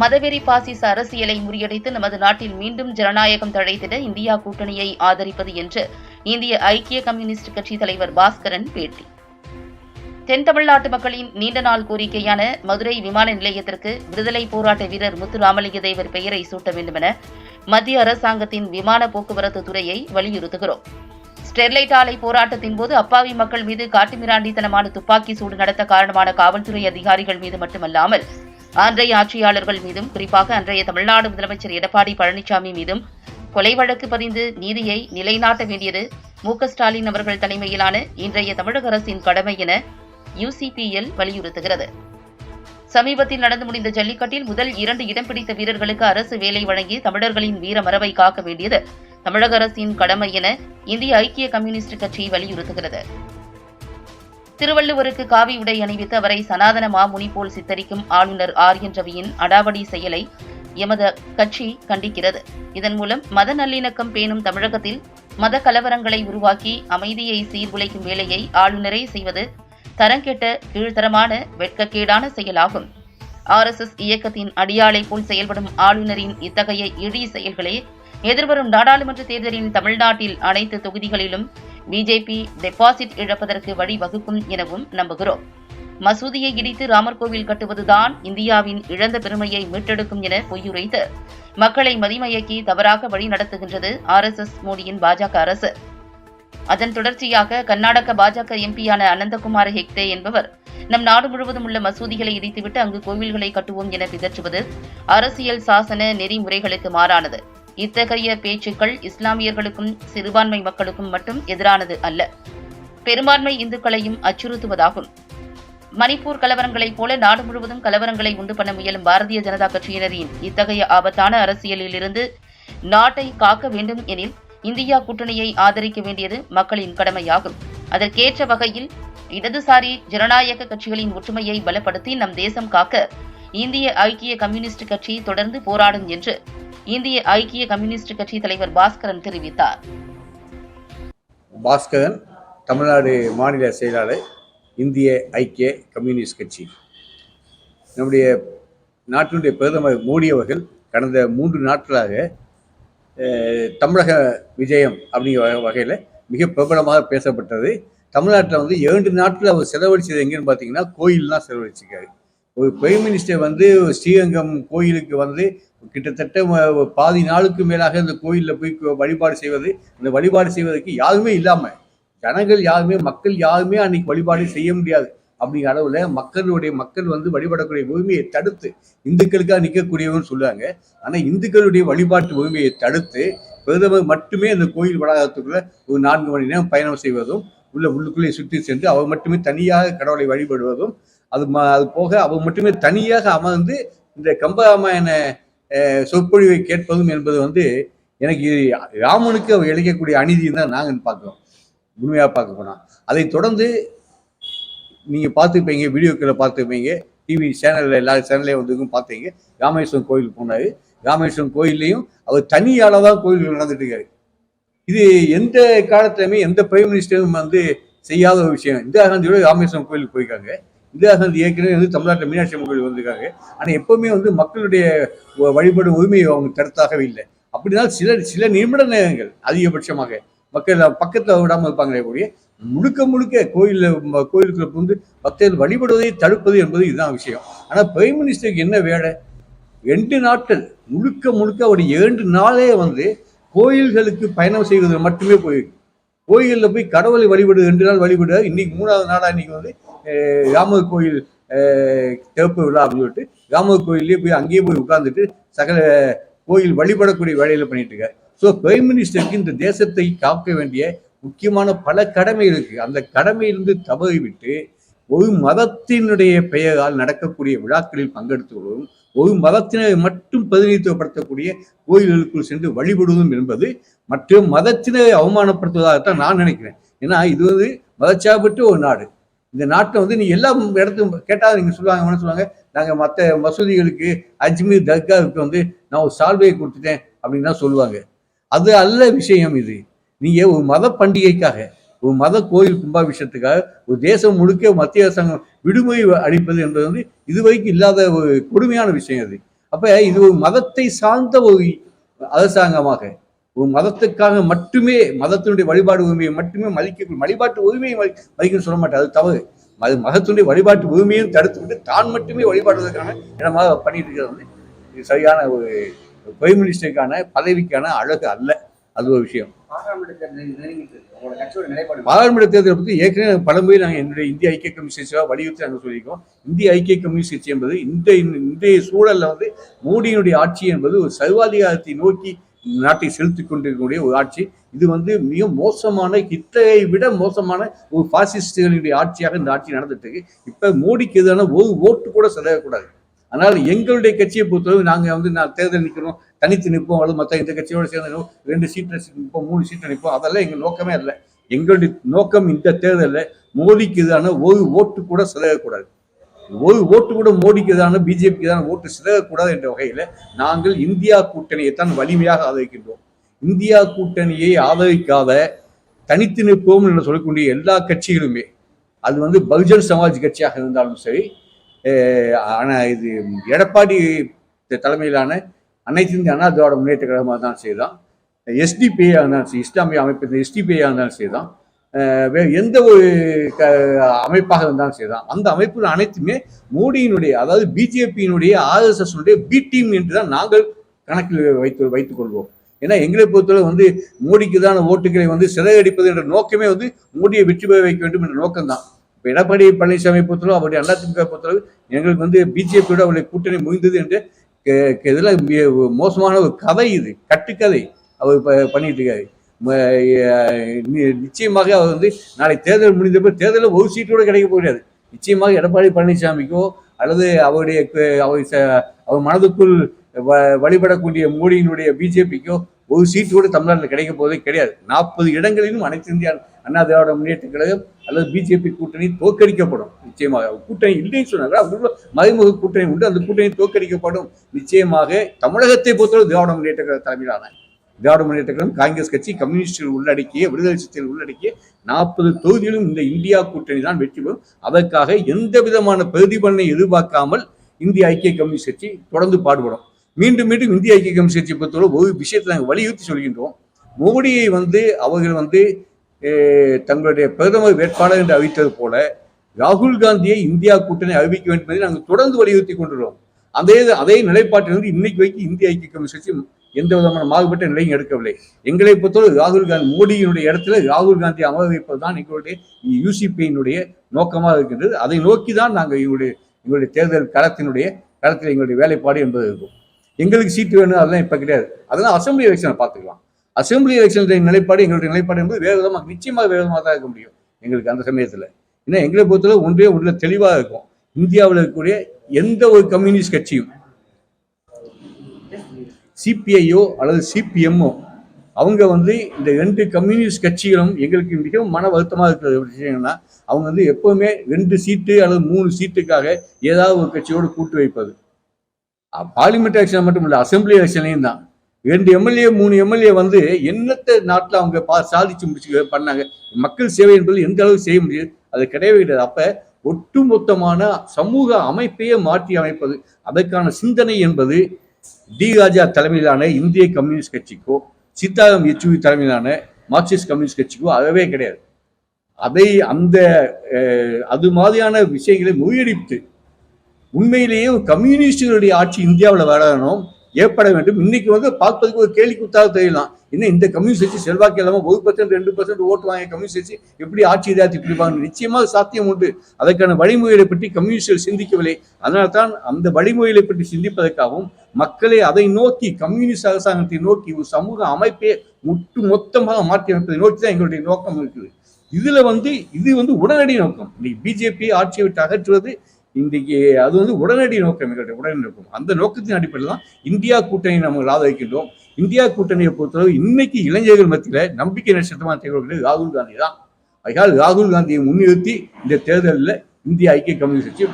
மதவெறி பாசிச அரசியலை முறியடித்து நமது நாட்டில் மீண்டும் ஜனநாயகம் தழைத்திட இந்தியா கூட்டணியை ஆதரிப்பது என்று இந்திய ஐக்கிய கம்யூனிஸ்ட் கட்சி தலைவர் பாஸ்கரன் பேட்டி. தென் தமிழ்நாட்டு மக்களின் நீண்ட நாள் கோரிக்கையான மதுரை விமான நிலையத்திற்கு விடுதலை போராட்ட வீரர் முத்துராமலிங்க தேவர் பெயரை சூட்ட வேண்டுமென மத்திய அரசாங்கத்தின் விமான போக்குவரத்து துறையை வலியுறுத்துகிறோம். ஸ்டெர்லைட் ஆலை போராட்டத்தின் போது அப்பாவி மக்கள் மீது காட்டுமிராண்டித்தனமான துப்பாக்கி சூடு நடத்த காரணமான காவல்துறை அதிகாரிகள் மீது மட்டுமல்லாமல் அன்றைய ஆட்சியாளர்கள் மீதும் குறிப்பாக அன்றைய தமிழ்நாடு முதலமைச்சர் எடப்பாடி பழனிசாமி மீதும் கொலை வழக்கு பதிந்து நீதியை நிலைநாட்ட வேண்டியது மு ஸ்டாலின் அவர்கள் தலைமையிலான இன்றைய தமிழக அரசின் கடமை என யுசிபிஎல் வலியுறுத்துகிறது. சமீபத்தில் நடந்து முடிந்த ஜல்லிக்கட்டில் முதல் இரண்டு இடம் பிடித்த வீரர்களுக்கு அரசு வேலை வழங்கி தமிழர்களின் வீர மரபை காக்க வேண்டியது தமிழக அரசின் கடமை என இந்திய ஐக்கிய கம்யூனிஸ்ட் கட்சி வலியுறுத்துகிறது. திருவள்ளுவருக்கு காவி உடை அணிவித்து அவரை சனாதன மாமுனி போல் சித்தரிக்கும் ஆளுநர் ஆர் என் ரவியின் அடாவடி செயலை எமது கட்சி கண்டிக்கிறது. இதன் மூலம் மத நல்லிணக்கம் பேணும் தமிழகத்தில் மத கலவரங்களை உருவாக்கி அமைதியை சீர்குலைக்கும் வேலையை ஆளுநரே செய்வது தரங்கெட்ட கீழ்த்தரமான வெட்கக்கேடான செயலாகும். ஆர்எஸ்எஸ் இயக்கத்தின் அடியாளை போல் செயல்படும் ஆளுநரின் இத்தகைய இழி செயல்களே எதிர்வரும் நாடாளுமன்ற தேர்தலின் தமிழ்நாட்டில் அனைத்து தொகுதிகளிலும் பிஜேபி டெபாசிட் இழப்பதற்கு வழிவகுக்கும் எனவும் நம்புகிறோம். மசூதியை இடித்து ராமர் கோவில் கட்டுவதுதான் இந்தியாவின் இழந்த பெருமையை மீட்டெடுக்கும் என பொய்யுரைத்து மக்களை மதிமயக்கி தவறாக வழி நடத்துகின்றது ஆர்எஸ்எஸ் மோடியின் பாஜக அரசு. அதன் தொடர்ச்சியாக கர்நாடக பாஜக எம்பியான அனந்தகுமார் ஹெக்டே என்பவர் நம் நாடு முழுவதும் உள்ள மசூதிகளை இடித்துவிட்டு அங்கு கோவில்களை கட்டுவோம் என பிதற்றுவது அரசியல் சாசன நெறிமுறைகளுக்கு மாறானது. இத்தகைய பேச்சுக்கள் இஸ்லாமியர்களுக்கும் சிறுபான்மை மக்களுக்கும் மட்டும் எதிரானது அல்ல. பெரும்பான்மை இந்துக்களையும் அச்சுறுத்துவதாகும். மணிப்பூர் கலவரங்களைப் போல நாடு முழுவதும் கலவரங்களை உண்டு பண்ண முயலும் பாரதிய ஜனதா கட்சியினரின் இத்தகைய ஆபத்தான அரசியலில் இருந்து நாட்டை காக்க வேண்டும் எனில் இந்தியா கூட்டணியை ஆதரிக்க வேண்டியது மக்களின் கடமையாகும். அதற்கேற்ற வகையில் இடதுசாரி ஜனநாயக கட்சிகளின் ஒற்றுமையை பலப்படுத்தி நம் தேசம் காக்க இந்திய ஐக்கிய கம்யூனிஸ்ட் கட்சி தொடர்ந்து போராடும் என்று இந்திய ஐக்கிய கம்யூனிஸ்ட் கட்சி தலைவர் பாஸ்கரன் தெரிவித்தார். பாஸ்கரன் தமிழ்நாடு மாநில செயலாளர் இந்திய ஐக்கிய கம்யூனிஸ்ட் கட்சி. நம்முடைய நாட்டினுடைய பிரதமர் மோடி அவர்கள் கடந்த மூன்று நாட்களாக தமிழக விஜயம் அப்படிங்கிற வகையில் மிக பிரபலமாக பேசப்பட்டது. தமிழ்நாட்டில் வந்து இரண்டு நாட்கள் அவர் செலவழிச்சது எங்கேன்னு பார்த்தீங்கன்னா கோயில் தான் செலவழிச்சிருக்காரு. ஒரு பிரைம் மினிஸ்டர் வந்து ஸ்ரீரங்கம் கோயிலுக்கு வந்து கிட்டத்தட்ட பாதி நாளுக்கு மேலாக இந்த கோயிலில் போய் வழிபாடு செய்வது அந்த வழிபாடு செய்வதற்கு யாருமே இல்லாமல் ஜனங்கள் யாருமே மக்கள் யாருமே அன்னைக்கு வழிபாடு செய்ய முடியாது. அப்படிங்கிற அளவில் மக்களுடைய மக்கள் வந்து வழிபடக்கூடிய உரிமையை தடுத்து இந்துக்களுக்காக நிற்கக்கூடியவன்னு சொல்லுவாங்க. ஆனால் இந்துக்களுடைய வழிபாட்டு உரிமையை தடுத்து பிரதமர் மட்டுமே அந்த கோயில் வளாகத்துக்குள்ள ஒரு நான்கு மணி நேரம் பயணம் செய்வதும் உள்ள உள்ளுக்குள்ளே சுற்றி சென்று அவர் மட்டுமே தனியாக கடவுளை வழிபடுவதும் அது ம அது போக அவர் மட்டுமே தனியாக அமர்ந்து இந்த கம்பராமாயண சொற்பொழிவை கேட்பதும் என்பது வந்து எனக்கு ராமனுக்கு அவர் இழைக்கக்கூடிய அநீதின்னு தான் நாங்கள் பார்க்குறோம். உண்மையாக பார்க்க போனால் அதை தொடர்ந்து நீங்கள் பார்த்துப்பீங்க வீடியோக்களை பார்த்துருப்பீங்க டிவி சேனலில் எல்லா சேனல்லையும் வந்துக்கும் பார்த்தீங்க ராமேஸ்வரம் கோயில் போனார். ராமேஸ்வரம் கோயில்லையும் அவர் தனியால் தான் கோயில் நடந்துட்டு இருக்காரு. இது எந்த காலத்துலையுமே எந்த பிரைம் மினிஸ்டரும் வந்து செய்யாத ஒரு விஷயம். இந்திரா காந்தியோட ராமேஸ்வரம் கோயிலுக்கு போயிருக்காங்க. இந்திரா காந்தி ஏற்கனவே வந்து தமிழ்நாட்டில் மீனாட்சி அம்மன் கோயில் வந்திருக்காங்க ஆனால் எப்பவுமே வந்து மக்களுடைய வழிபாடு வழிபடும் உரிமையை அவங்க தடுத்தாகவே இல்லை. அப்படின்னா சில சில நிமிட நேரங்கள் அதிகபட்சமாக மக்கள் பக்கத்தில் விடாமல் இருப்பாங்களே கூடிய முழுக்க முழுக்க கோயிலில் கோயிலுக்குள்ள வந்து பக்தர்கள் வழிபடுவதை தடுப்பது என்பது இதுதான் விஷயம். ஆனால் பிரைம் மினிஸ்டருக்கு என்ன வேலை? ரெண்டு நாட்கள் முழுக்க முழுக்க அவர் இரண்டு நாளே வந்து கோயில்களுக்கு பயணம் செய்வதில் மட்டுமே போயிருக்கு கோயிலில் போய் கடவுளை வழிபடு ரெண்டு நாள் வழிபடுறாரு இன்னைக்கு மூணாவது நாளாக இன்னைக்கு வந்து ராமர் கோயில் திறப்பு விழா அப்படின்னு சொல்லிட்டு ராமர் கோயிலே போய் அங்கேயே போய் உட்கார்ந்துட்டு சகல கோயில் வழிபடக்கூடிய வேலையில் பண்ணிட்டு இருக்காரு. ஸோ பிரைம் மினிஸ்டருக்கு இந்த தேசத்தை காக்க வேண்டிய முக்கியமான பல கடமை இருக்கு. அந்த கடமையிலிருந்து தவறிவிட்டு ஒரு மதத்தினுடைய பெயரால் நடக்கக்கூடிய விழாக்களில் பங்கெடுத்து கொள்வதும் ஒரு மதத்தினரை மட்டும் பிரதிநிதித்துவப்படுத்தக்கூடிய கோயில்களுக்குள் சென்று வழிபடுவதும் என்பது மற்ற மதத்தினரை அவமானப்படுத்துவதாகத்தான் நான் நினைக்கிறேன். ஏன்னா இது வந்து மதச்சார்பற்ற ஒரு நாடு. இந்த நாட்டில் வந்து நீ எல்லா இடத்துக்கும் கேட்டால் நீங்கள் சொல்லுவாங்க என்ன சொல்லுவாங்க? நாங்கள் மற்ற மசூதிகளுக்கு அஜ்மீர் தர்காவுக்கு வந்து நான் ஒரு சால்வையை கொடுத்துட்டேன் அப்படின்னு தான் சொல்லுவாங்க. அது அல்ல விஷயம் இது. நீங்கள் ஒரு மத பண்டிகைக்காக ஒரு மத கோயில் கும்பாபிஷத்துக்காக ஒரு தேசம் முழுக்க மத்திய அரசாங்கம் விடுமுறை அளிப்பது என்பது வந்து இதுவரைக்கும் இல்லாத ஒரு கொடுமையான விஷயம் அது. அப்போ இது ஒரு மதத்தை சார்ந்த ஒரு அரசாங்கமாக மதத்துக்காக மட்டுமே மதத்தினுடைய வழிபாடு உரிமையை மட்டுமே மதிக்க வழிபாட்டு உரிமையை மதி- மதிக்கணும்னு சொல்ல மாட்டேன். அது தவறு. அது மதத்தினுடைய வழிபாட்டு உரிமையும் தடுத்து விட்டு தான் மட்டுமே வழிபாடுவதற்கான இடமாக பண்ணிட்டு இருக்கிறது வந்து இது சரியான ஒரு பிரைம் மினிஸ்டருக்கான பதவிக்கான அழகு அல்ல. அது ஒரு விஷயம். பாராளுமன்ற தேர்தல் பாராளுமன்ற பற்றி ஏற்கனவே பலமுறை நாங்கள் என்னுடைய இந்திய ஐக்கிய கம்யூனிஸ்ட் கட்சியாக வலியுறுத்தி நாங்கள் சொல்லியிருக்கோம். இந்திய ஐக்கிய கம்யூனிஸ்ட் கட்சி என்பது இந்த இன்றைய சூழல்ல வந்து மோடியினுடைய ஆட்சி என்பது ஒரு சர்வாதிகாரத்தை நோக்கி நாட்டை செலுத்திக் கொண்டிருக்கக்கூடிய ஒரு ஆட்சி. இது வந்து மிக மோசமான ஹிட்லரை விட மோசமான ஒரு பாசிஸ்டுகளுடைய ஆட்சியாக இந்த ஆட்சி நடந்துட்டு இருக்கு இப்ப மோடிக்கு எதிரான ஒரு ஓட்டு கூட செலவிடக்கூடாது. அதனால் எங்களுடைய கட்சியை பொறுத்தளவு நாங்கள் வந்து நான் தேர்தல் நிற்கிறோம் தனித்து நிற்போம் அல்லது மற்ற இந்த கட்சியோட சேர்ந்து ரெண்டு சீட்டில் நிற்போம் மூணு சீட்டில் நிற்போம் அதெல்லாம் எங்கள் நோக்கமே இல்லை எங்களுடைய நோக்கம் இந்த தேர்தலில் மோடிக்கு எதிரான ஒரு ஓட்டு கூட சிதறக்கூடாது ஓட்டு கூட மோடிக்கு எதிரான பிஜேபிக்கு எதிரான ஓட்டு சிதறக்கூடாது என்ற வகையில் நாங்கள் இந்தியா கூட்டணியை தான் வலிமையாக ஆதரிக்கின்றோம். இந்தியா கூட்டணியை ஆதரிக்காத தனித்து நிற்போம் என்று சொல்லக்கூடிய எல்லா கட்சிகளுமே அது வந்து பகுஜன் சமாஜ் கட்சியாக இருந்தாலும் சரி ஆனால் இது எடப்பாடி தலைமையிலான அனைத்து இந்திய அண்ணா திராவிட முன்னேற்ற கழகமாக தான் செய்தான் எஸ்டிபிஐயாக இருந்தாலும் சரி இஸ்லாமிய அமைப்பு இந்த எஸ்டிபிஐயாக இருந்தாலும் சரி தான். எந்த ஒரு க அமைப்பாக இருந்தாலும் சரிதான். அந்த அமைப்புகள் அனைத்துமே மோடியினுடைய அதாவது பிஜேபியினுடைய ஆர்எஸ்எஸ் பி டீம் என்று தான் நாங்கள் கணக்கில் வைத்து வைத்துக் கொள்வோம். ஏன்னா எங்களை பொறுத்தவரை வந்து மோடிக்கு தான ஓட்டுகளை வந்து சிறையடிப்பது என்ற நோக்கமே வந்து மோடியை வெற்றி பெற வைக்க வேண்டும் என்ற நோக்கம்தான். இப்போ எடப்பாடி பழனிசாமி பொறுத்தளவு அவருடைய அதிமுக பொறுத்தளவு எங்களுக்கு வந்து பிஜேபியோட அவருடைய கூட்டணி முடிந்தது என்று க- இதெல்லாம் மோசமான ஒரு கதை இது கட்டுக்கதை அவர் ப- பண்ணிட்டு இருக்காரு. நிச்சயமாக அவர் வந்து நாளை தேர்தல் முடிந்த பிறகு தேர்தலில் ஒரு சீட்டு கூட கிடைக்க போகிறது நிச்சயமாக எடப்பாடி பழனிசாமிக்கோ அல்லது அவருடைய அவர் அவர் மனதுக்குள் வ- வழிபடக்கூடிய மோடியினுடைய பிஜேபிக்கோ ஒரு சீட்டு கூட தமிழ்நாட்டில் கிடைக்க போவதே கிடையாது. நாற்பது இடங்களிலும் அனைத்து இந்திய அண்ணா திராவிட முன்னேற்ற கழகம் அல்லது பிஜேபி கூட்டணி தோற்கடிக்கப்படும். நிச்சயமாக கூட்டணி இல்லைன்னு சொன்னாங்க அவங்களுக்குள்ள மறைமுக கூட்டணி உண்டு. அந்த கூட்டணி தோற்கடிக்கப்படும். நிச்சயமாக தமிழகத்தை பொறுத்தவரை திராவிட முன்னேற்ற கழக தலைமையிலான திராவிட முன்னேற்ற கழகம் காங்கிரஸ் கட்சி கம்யூனிஸ்டுகள் உள்ளடக்கிய விடுதலை சிறுத்தைகள் உள்ளடக்கிய நாற்பது தொகுதிகளும் இந்த இந்தியா கூட்டணி தான் வெற்றி பெறும். அதற்காக எந்த விதமான பிரதிபலனை எதிர்பார்க்காமல் இந்திய ஐக்கிய கம்யூனிஸ்ட் கட்சி தொடர்ந்து பாடுபடும். மீண்டும் மீண்டும் இந்திய ஐக்கிய கம்யூனிஸ்ட் கட்சியை பொறுத்தவரை ஒரு விஷயத்தை நாங்கள் வலியுறுத்தி சொல்கின்றோம். மோடியை வந்து அவர்கள் வந்து தங்களுடைய பிரதமர் வேட்பாளர் என்று அறிவித்தது போல ராகுல் காந்தியை இந்தியா கூட்டணி அறிவிக்க வேண்டும் என்பதை நாங்கள் தொடர்ந்து வலியுறுத்தி கொண்டுள்ளோம். அதே அதே நிலைப்பாட்டிலிருந்து இன்னைக்கு வரைக்கும் இந்திய ஐக்கிய கம்யூனிஸ்ட் கட்சி எந்த விதமான மாறுபட்ட நிலையும் எடுக்கவில்லை. எங்களை பொறுத்தவரை ராகுல் காந்தி மோடியினுடைய இடத்துல ராகுல் காந்தி அமர வைப்பது தான் எங்களுடைய யூசிபியினுடைய நோக்கமாக இருக்கின்றது. அதை நோக்கி தான் நாங்கள் எங்களுடைய எங்களுடைய தேர்தல் களத்தினுடைய களத்தில் எங்களுடைய வேலைப்பாடு என்பது இருக்கும். எங்களுக்கு சீட்டு வேணும் அதெல்லாம் இப்போ கிடையாது. அதெல்லாம் அசம்பிளி எலெக்ஷனை பார்த்துக்கலாம். அசம்பிளி எலெக்ஷனுடைய நிலைப்பாடு எங்களுடைய நிலைப்பாடு என்பது வேறு விதமாக நிச்சயமாக வேறு விதமாக தான் இருக்க முடியும் எங்களுக்கு அந்த சமயத்தில். ஏன்னா எங்களை பொறுத்தவரை ஒன்றே ஒன்றில் தெளிவாக இருக்கும். இந்தியாவில் இருக்கக்கூடிய எந்த ஒரு கம்யூனிஸ்ட் கட்சியும் சிபிஐயோ அல்லது சிபிஎம்மோ அவங்க வந்து இந்த ரெண்டு கம்யூனிஸ்ட் கட்சிகளும் எங்களுக்கு மிகவும் மன வருத்தமாக இருக்கிற ஒரு விஷயம்னா அவங்க வந்து எப்போவுமே ரெண்டு சீட்டு அல்லது மூணு சீட்டுக்காக ஏதாவது ஒரு கட்சியோடு கூட்டு வைப்பது. பார்லிமெண்ட் எலெக்ஷன் மட்டும் இல்லை அசம்பிளி எலெக்ஷன்லையும் தான். ரெண்டு எம்எல்ஏ மூணு எம்எல்ஏ வந்து என்னத்தை நாட்டில் அவங்க பா சாதிச்சு முடிச்சு பண்ணாங்க. மக்கள் சேவை என்பது எந்த அளவுக்கு செய்ய முடியாது அது கிடையவே கிடையாது. அப்போ ஒட்டுமொத்தமான சமூக அமைப்பையே மாற்றி அமைப்பது அதற்கான சிந்தனை என்பது டி ராஜா தலைமையிலான இந்திய கம்யூனிஸ்ட் கட்சிக்கோ சீதாராம் யெச்சூரி தலைமையிலான மார்க்சிஸ்ட் கம்யூனிஸ்ட் கட்சிக்கோ அறவே கிடையாது. அதை அந்த அஹ், அது மாதிரியான விஷயங்களை முறியடித்து உண்மையிலேயே கம்யூனிஸ்டுகளுடைய ஆட்சி இந்தியாவில் வரணும் ஏற்பட வேண்டும். இன்னைக்கு வந்து பார்ப்பதுக்கு ஒரு கேலி குத்தாக தெரியலாம். இன்னும் இந்த கம்யூனிஸ்ட் கட்சி செல்வாக்கு இல்லாமல் ஒரு பர்சன்ட் ரெண்டு பர்சன்ட் ஓட்டு வாங்க கம்யூனிஸ்ட் கட்சி எப்படி ஆட்சி இதாத்தி பிடிப்பாங்க? நிச்சயமாக சாத்தியம் உண்டு. அதற்கான வழிமுறைகளை பற்றி கம்யூனிஸ்டுகள் சிந்திக்கவில்லை. அதனால தான் அந்த வழிமுறைகளை பற்றி சிந்திப்பதற்காகவும் மக்களை அதை நோக்கி கம்யூனிஸ்ட் அரசாங்கத்தை நோக்கி ஒரு சமூக அமைப்பை முட்டு மொத்தமாக மாற்றி அமைப்பதை நோக்கி தான் எங்களுடைய நோக்கம் இருக்குது. இதுல வந்து இது வந்து உடனடி நோக்கம். இன்னைக்கு பிஜேபி ஆட்சியை விட்டு அகற்றுவது இன்றைக்கு அது வந்து உடனடி நோக்கம் எங்களுடைய உடனடி நோக்கம். அந்த நோக்கத்தின் அடிப்படையில் தான் இந்தியா கூட்டணி நம்ம ஆதரிக்கின்றோம். இந்தியா கூட்டணியை பொறுத்தளவு இன்னைக்கு இளைஞர்கள் மத்தியில் நம்பிக்கை நட்சத்திரமாக திகழ்கிறது ராகுல் காந்தி தான். அதனால் ராகுல் காந்தியை முன்னிறுத்தி இந்த தேர்தலில் இந்திய ஐக்கிய கம்யூனிஸ்ட் கட்சி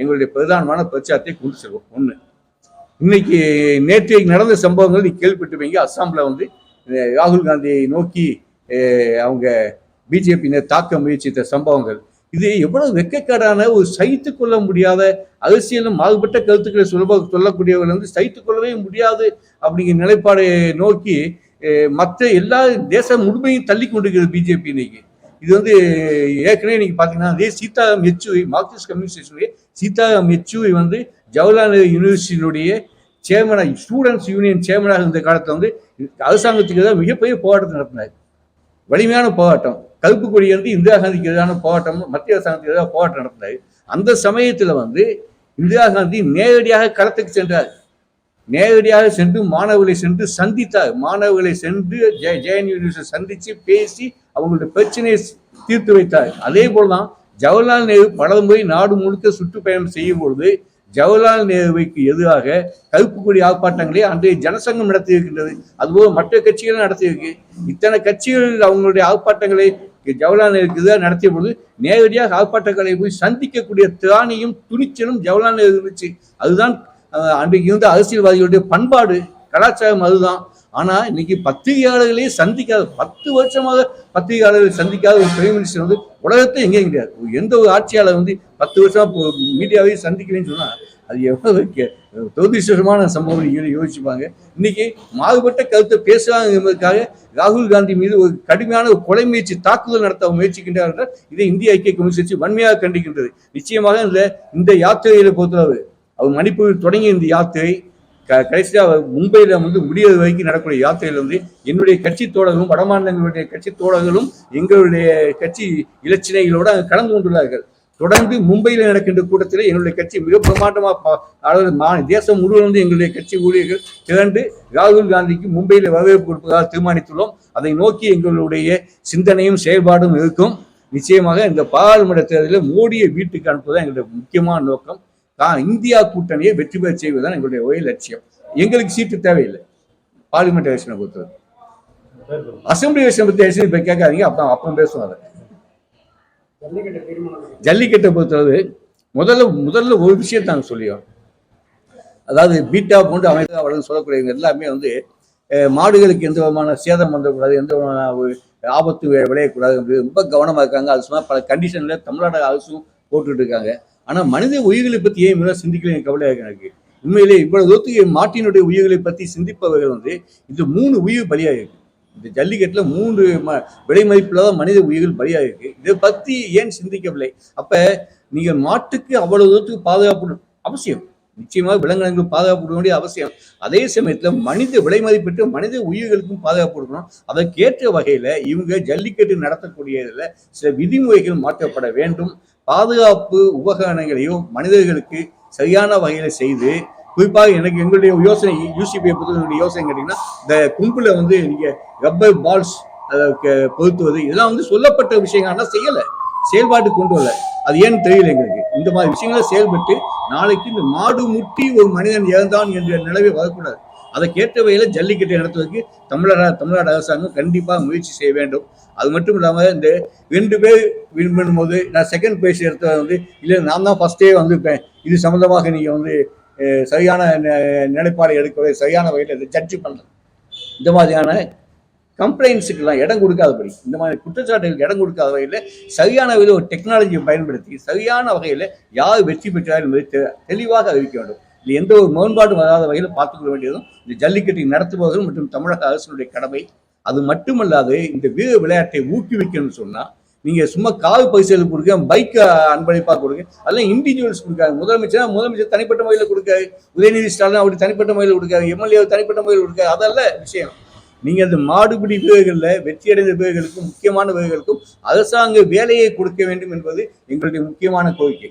எங்களுடைய பிரதானமான பிரச்சாரத்தை கொண்டு செல்வோம். ஒன்று இன்னைக்கு நேற்றைக்கு நடந்த சம்பவங்கள் நீ கேள்விப்பட்டுவீங்க அஸ்ஸாமில் வந்து ராகுல் காந்தியை நோக்கி அவங்க பிஜேபியினர் தாக்க முயற்சித்த சம்பவங்கள். இது எவ்வளவு வெக்கக்காடான ஒரு சகித்து கொள்ள முடியாத அரசியலும் மாறுபட்ட கருத்துக்களை சுலப சொல்லக்கூடியவர்கள் வந்து சகித்து கொள்ளவே முடியாது அப்படிங்கிற நிலைப்பாடை நோக்கி மற்ற எல்லா தேசம் முழுமையும் தள்ளி கொண்டிருக்கிறது பிஜேபி இன்னைக்கு. இது வந்து ஏற்கனவே நீங்க பார்த்தீங்கன்னா அதே சீதாராம் யெச்சூரி மார்க்சிஸ்ட் கம்யூனிஸ்டுடைய சீதாராம் யெச்சூரி வந்து ஜவஹர்லால் நேரு யூனிவர்சிட்டியினுடைய சேர்மனாக ஸ்டூடெண்ட்ஸ் யூனியன் சேர்மனாக இருந்த காலத்தில் வந்து அரசாங்கத்துக்கு தான் மிகப்பெரிய போராட்டம் நடத்தினார். வலிமையான போராட்டம். கருப்பு கொடி வந்து இந்திரா காந்திக்கு எதிரான போராட்டம் மத்திய அரசாங்கத்துக்கு எதிராக போராட்டம் நடத்தினார் அந்த சமயத்தில் வந்து இந்திரா காந்தி நேரடியாக களத்துக்கு சென்றார். நேரடியாக சென்று மாணவர்களை சென்று சந்தித்தார். மாணவர்களை சென்று ஜெய ஜெயன் யூனிவர்சிட்டி சந்தித்து பேசி அவங்களுடைய பிரச்சனையை தீர்த்து வைத்தார். அதே போலதான் ஜவஹர்லால் நேரு பல முறை நாடு முழுக்க சுற்றுப்பயணம் செய்யும் பொழுது ஜவஹர்லால் நேருவுக்கு எதிராக கருப்பு கொடி ஆர்ப்பாட்டங்களை அன்றைய ஜனசங்கம் நடத்தியிருக்கின்றது. அதுபோல் மற்ற கட்சிகளும் நடத்தியிருக்கு. இத்தனை கட்சிகள் அவங்களுடைய ஆர்ப்பாட்டங்களை ஜவஹர்லால் நேருக்கு எதிராக நடத்திய பொழுது நேரடியாக ஆர்ப்பாட்டங்களை போய் சந்திக்கக்கூடிய திராணியும் துணிச்சலும் ஜவஹர்லால் நேரு இருந்துச்சு. அதுதான் அன்றைக்கு இருந்த அரசியல்வாதிகளுடைய பண்பாடு கலாச்சாரம் அதுதான். ஆனா இன்னைக்கு பத்திரிகையாளர்களே சந்திக்காத பத்து வருஷமாக பத்திரிகையாளர்கள் சந்திக்காத ஒரு பிரைம் மினிஸ்டர் வந்து உலகத்தை எங்கேயும் கிடையாது. எந்த ஒரு ஆட்சியாளர் வந்து பத்து வருஷமா மீடியாவையும் சந்திக்கலன்னு சொன்னா அது எவ்வளவு கே- துரதிருஷ்டமான சம்பவம் யோசிச்சுப்பாங்க. இன்னைக்கு மாறுபட்ட கருத்தை பேசுறாங்க என்பதற்காக ராகுல் காந்தி மீது ஒரு கடுமையான ஒரு கொலை முயற்சி தாக்குதல் நடத்த முயற்சிக்கின்றார் என்றால் இதை இந்திய ஐக்கிய கம்யூனிஸ்ட் வன்மையாக கண்டிக்கின்றது. நிச்சயமாக இந்த இந்த யாத்திரையில பொறுத்தளவு அவர் மணிப்பூரில் தொடங்கிய இந்த யாத்திரை க கடைசியாக மும்பையில் வந்து முடியாது வரைக்கும் நடக்கூடிய யாத்திரையில் வந்து என்னுடைய கட்சி தோழர்களும் வடமாநிலங்களுடைய கட்சி தோழர்களும் எங்களுடைய கட்சி இலச்சினைகளோடு அங்கே கலந்து கொண்டுள்ளார்கள். தொடர்ந்து மும்பையில் நடக்கின்ற கூட்டத்தில் என்னுடைய கட்சி மிக பிரமாண்டமாக அதாவது மா தேசம் முழுவதும் எங்களுடைய கட்சி ஊழியர்கள் திரண்டு ராகுல் காந்திக்கு மும்பையில் வரவேற்பு கொடுப்பதாக தீர்மானித்துள்ளோம். அதை நோக்கி எங்களுடைய சிந்தனையும் செயல்பாடும் இருக்கும். நிச்சயமாக இந்த பாராளுமன்ற தேர்தலில் மோடியை வீட்டுக்கு அனுப்புவதுதான் எங்களுடைய முக்கியமான நோக்கம். தான் இந்தியா கூட்டணியை வெற்றி பெற செய்வதுதான் எங்களுடைய ஒரே லட்சியம். எங்களுக்கு சீட்டு தேவையில்லை. பார்லிமெண்ட் எலெக்ஷனை பொறுத்தவரை. அசம்பிளி எலெக்ஷன் பத்தி எலெக்ஷன் இப்போ கேட்காதீங்க அப்போ அப்புறம் பேசுவோம் அதை. ஜல்லிக்கட்டை பொறுத்தளவு முதல்ல முதல்ல ஒரு விஷயம் நாங்கள் சொல்லியோம் அதாவது பீட்டா போன்று அமைதா வளர்ந்து சொல்லக்கூடியவங்க எல்லாமே வந்து மாடுகளுக்கு எந்த விதமான சேதம் வந்துடக்கூடாது எந்த விதமான ஆபத்து விளையக்கூடாது ரொம்ப கவனமா இருக்காங்க. அது சும்மா பல கண்டிஷன்ல தமிழ்நாடு அரசும் போட்டுட்டு இருக்காங்க. ஆனால் மனித உயிர்களை பற்றி ஏன் இவ்வளவு சிந்திக்கல எனக்கு கவலையாக எனக்கு உண்மையிலே இவ்வளவு தூரத்துக்கு மாட்டினுடைய உயிர்களை பற்றி சிந்திப்பவர்கள் வந்து இந்த மூணு உயிர் பலியாக இருக்கு இந்த ஜல்லிக்கட்டில் மூன்று ம விலை மதிப்புல தான் மனித உயிர்கள் பலியாக இருக்கு இதை பற்றி ஏன் சிந்திக்கவில்லை? அப்போ நீங்கள் மாட்டுக்கு அவ்வளவு தூரத்துக்கு பாதுகாப்பு அவசியம். நிச்சயமாக விலங்கினங்களுக்கு பாதுகாப்பு கொடுக்க வேண்டிய அவசியம். அதே சமயத்தில் மனித விலை மதிப்பிட்டு மனித உயிர்களுக்கும் பாதுகாப்பு கொடுக்கணும். அதற்கேற்ற வகையில் இவங்க ஜல்லிக்கட்டு நடத்தக்கூடியதுல சில விதிமுறைகள் மாற்றப்பட வேண்டும். பாதுகாப்பு உபகரணங்களையும் மனிதர்களுக்கு சரியான வகையில செய்து குறிப்பாக எனக்கு எங்களுடைய யோசனை யூசிபியை பொறுத்த யோசனை கேட்டீங்கன்னா இந்த கும்பில் வந்து நீங்கள் ரப்பர் பால்ஸ் பொருத்துவது இதெல்லாம் வந்து சொல்லப்பட்ட விஷயங்கள். ஆனால் செய்யல. செயல்பாட்டு கொண்டு வரல. அது ஏன்னு தெரியல எங்களுக்கு. இந்த மாதிரி விஷயங்களை செயல்பட்டு நாளைக்கு இந்த மாடு முட்டி ஒரு மனிதன் இறந்தான் என்ற நிலவை வரக்கூடாது. அதற்கேற்ற வகையில் ஜல்லிக்கட்டு நடத்துவதற்கு தமிழக தமிழ்நாடு அரசாங்கம் கண்டிப்பாக முயற்சி செய்ய வேண்டும். அது மட்டும் இல்லாமல் இந்த ரெண்டு பேர் வின் பண்ணும்போது நான் செகண்ட் பிரைஸ் எடுத்த வந்து இல்லை நான் தான் ஃபஸ்ட்டே வந்திருப்பேன். இது சம்மந்தமாக நீங்கள் வந்து சரியான நிலைப்பாடு எடுக்கவே சரியான வகையில் இதை ஜட்ஜ் பண்ணுறேன் இந்த மாதிரியான கம்ப்ளைண்ட்ஸுக்கெல்லாம் இடம் கொடுக்காதபடி இந்த மாதிரி குற்றச்சாட்டுகளுக்கு இடம் கொடுக்காத வகையில் சரியான வகையில் ஒரு டெக்னாலஜியை பயன்படுத்தி சரியான வகையில் யார் வெற்றி பெற்றார் என்பதை தெளிவாக அறிவிக்க வேண்டும். இல்லை எந்த ஒரு முரண்பாடும் வராத வகையில் பார்த்துக்கொள்ள வேண்டியதும் இந்த ஜல்லிக்கட்டை நடத்துபவர்கள் மற்றும் தமிழக அரசினுடைய கடமை. அது மட்டுமல்லாது இந்த வீர விளையாட்டை ஊக்குவிக்கணும்னு சொன்னால் நீங்கள் சும்மா காவு பரிசுகள் கொடுக்க பைக் அன்பளிப்பாக கொடுங்க அதெல்லாம் இண்டிவிஜுவல்ஸ் கொடுக்காங்க முதலமைச்சர் முதலமைச்சர் தனிப்பட்ட முறையில் கொடுக்காரு உதயநிதி ஸ்டாலின் அப்படி தனிப்பட்ட முறையில் கொடுக்காரு எம்எல்ஏ தனிப்பட்ட முறையில் கொடுக்காரு அதெல்லாம் விஷயம். நீங்கள் அந்த மாடுபிடி வீரர்களில் வெற்றியடைந்த வீரர்களுக்கும் முக்கியமான வீரர்களுக்கும் அரசாங்க வேலையை கொடுக்க வேண்டும் என்பது எங்களுடைய முக்கியமான கோரிக்கை.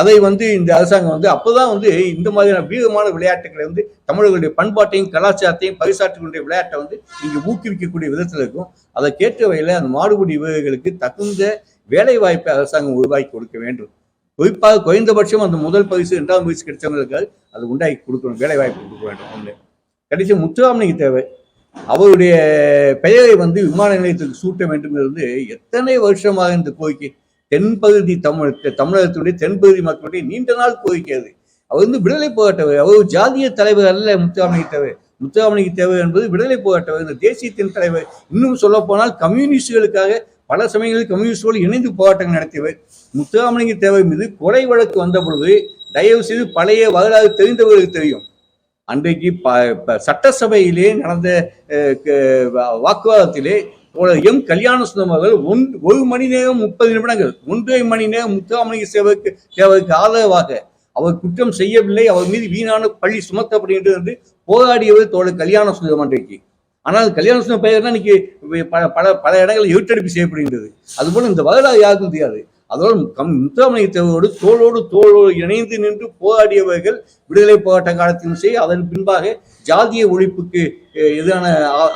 அதை வந்து இந்த அரசாங்கம் வந்து அப்போதான் வந்து இந்த மாதிரியான வீரமான விளையாட்டுகளை வந்து தமிழர்களுடைய பண்பாட்டையும் கலாச்சாரத்தையும் பரிசாற்றுகளுடைய விளையாட்டை வந்து இங்கே ஊக்குவிக்கக்கூடிய விதத்தில் இருக்கும். அதை கேட்ட வகையில் அந்த மாடுபிடி வீரர்களுக்கு தகுந்த வேலை வாய்ப்பை அரசாங்கம் உருவாக்கி கொடுக்க வேண்டும். குறிப்பாக குறைந்தபட்சம் அந்த முதல் பரிசு இரண்டாம் பரிசு கிடைச்சவங்களுக்கு அது உண்டாக்கி கொடுக்கணும் வேலை வாய்ப்பு கொடுக்க வேண்டும் ஒன்று கடைசி முத்துராமலிங்க தேவை. அவருடைய பெயரை வந்து விமான நிலையத்துக்கு சூட்ட வேண்டும் என்று எத்தனை வருஷமாக இந்த கோரிக்கை தென்பகுதி தமிழ் தமிழகத்துடைய தென்பகுதி மக்களுடைய நீண்ட நாள் கோரிக்கை அது. அவர் வந்து விடுதலை போராட்டவர். அவர் ஜாதிய தலைவர் அல்ல முத்துராமலிங்க தேவர். முத்துராமலிங்க தேவர் என்பது விடுதலை போராட்டவர். இந்த தேசியத்தின் தலைவர். இன்னும் சொல்ல போனால் கம்யூனிஸ்டுகளுக்காக பல சமயங்களில் கம்யூனிஸ்டோடு இணைந்து போராட்டங்கள் நடத்தியவர். முத்துராமலிங்க தேவர் மீது கொலை வழக்கு வந்த பொழுது தயவு செய்து பழைய வரலாறு தெரிந்தவர்களுக்கு தெரியும். அன்றைக்கு ப சட்டசபையிலே நடந்த வாக்குவாதத்திலே எம் கல்யாண சுந்தரம் அவர்கள் ஒன் ஒரு மணி நேரம் முப்பது நிமிடங்கள் ஒன்றரை மணி நேரம் முத்துராமலிங்க சேவருக்கு தேவருக்கு ஆதரவாக அவர் குற்றம் செய்யவில்லை அவர் மீது வீணான பள்ளி சுமத்தப்படுகின்றது என்று போராடியவர் தோழர் கல்யாண சுந்தரம் அன்றைக்கு. ஆனால் கல்யாண சுந்தரம் பெயர் தான் இன்னைக்கு பல பல பல இடங்களில் எழுத்தடிப்பு செய்யப்படுகின்றது. அதுபோல் இந்த வரலாறு யாருக்கும் தெரியாது. அதோடு கம் முத்துராமலிங்க தேவரோடு தோளோடு தோளோடு இணைந்து நின்று போராடியவர்கள் விடுதலை போராட்ட காலத்திலும் சரி அதன் பின்பாக ஜாதிய ஒழிப்புக்கு எதிரான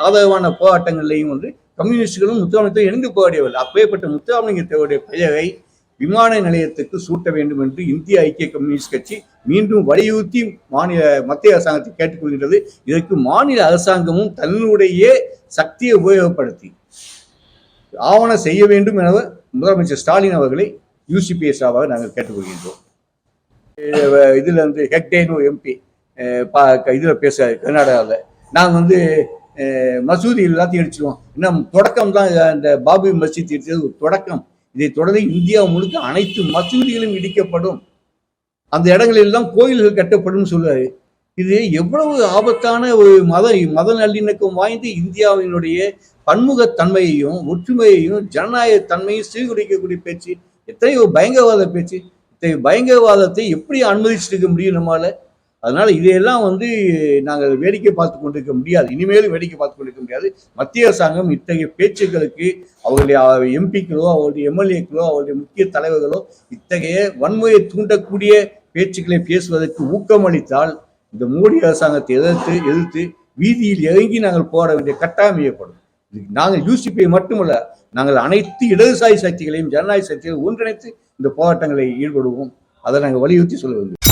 ஆதரவான போராட்டங்களையும் வந்து கம்யூனிஸ்டுகளும் முத்துராமலிங்கத்தை இணைந்து போராடியவர்கள். அப்பேற்பட்ட முத்துராமலிங்க பெயரை விமான நிலையத்துக்கு சூட்ட வேண்டும் என்று இந்திய ஐக்கிய கம்யூனிஸ்ட் கட்சி மீண்டும் வலியுறுத்தி மாநில மத்திய அரசாங்கத்தை கேட்டுக்கொள்கின்றது இதற்கு மாநில அரசாங்கமும் தன்னுடைய சக்தியை உபயோகப்படுத்தி ஆவணம் செய்ய வேண்டும் என முதலமைச்சர் ஸ்டாலின் அவர்களை யூசிபிஎஸ் ஆவாக நாங்கள் கேட்டுக்கொள்கின்றோம் இதில் வந்து ஹெக்டேனு எம்பி இதில் பேசுகிறார் கர்நாடகாவில் நாங்கள் வந்து மசூதி எல்லாத்தையும் அடிச்சிடுவோம் இன்னும் தொடக்கம் தான் இந்த பாபு மசீத் இடிச்சது ஒரு தொடக்கம். இதை தொடர்ந்து இந்தியா முழுக்க அனைத்து மசூதிகளும் இடிக்கப்படும். அந்த இடங்களெல்லாம் கோயில்கள் கட்டப்படும் சொல்லுவாரு இது எவ்வளவு ஆபத்தான ஒரு மத மத நல்லிணக்கம் வாய்ந்து இந்தியாவினுடைய பன்முகத்தன்மையையும் ஒற்றுமையையும் ஜனநாயக தன்மையும் சீர்குலைக்கக்கூடிய பேச்சு எத்தனையோ பயங்கரவாத பேச்சு இத்தகைய பயங்கரவாதத்தை எப்படி அனுமதிச்சிருக்க இருக்க முடியும் நம்மளால அதனால் இதையெல்லாம் வந்து நாங்கள் வேடிக்கை பார்த்து கொண்டிருக்க முடியாது. இனிமேலும் வேடிக்கை பார்த்து கொண்டிருக்க முடியாது. மத்திய அரசாங்கம் இத்தகைய பேச்சுக்களுக்கு அவருடைய எம்பிக்களோ அவருடைய எம்எல்ஏக்களோ அவருடைய முக்கிய தலைவர்களோ இத்தகைய வன்முறையை தூண்டக்கூடிய பேச்சுக்களை பேசுவதற்கு ஊக்கமளித்தால் இந்த மோடி அரசாங்கத்தை எதிர்த்து எதிர்த்து வீதியில் இறங்கி நாங்கள் போராட வேண்டிய கட்டாயம் ஏற்படும். நாங்கள் யூசிபியை மட்டுமல்ல நாங்கள் அனைத்து இடதுசாரி சக்திகளையும் ஜனநாயக சக்திகளையும் ஒன்றிணைத்து இந்த போராட்டங்களை ஈடுபடுவோம். அதை நாங்கள் வலியுறுத்தி சொல்ல வேண்டும்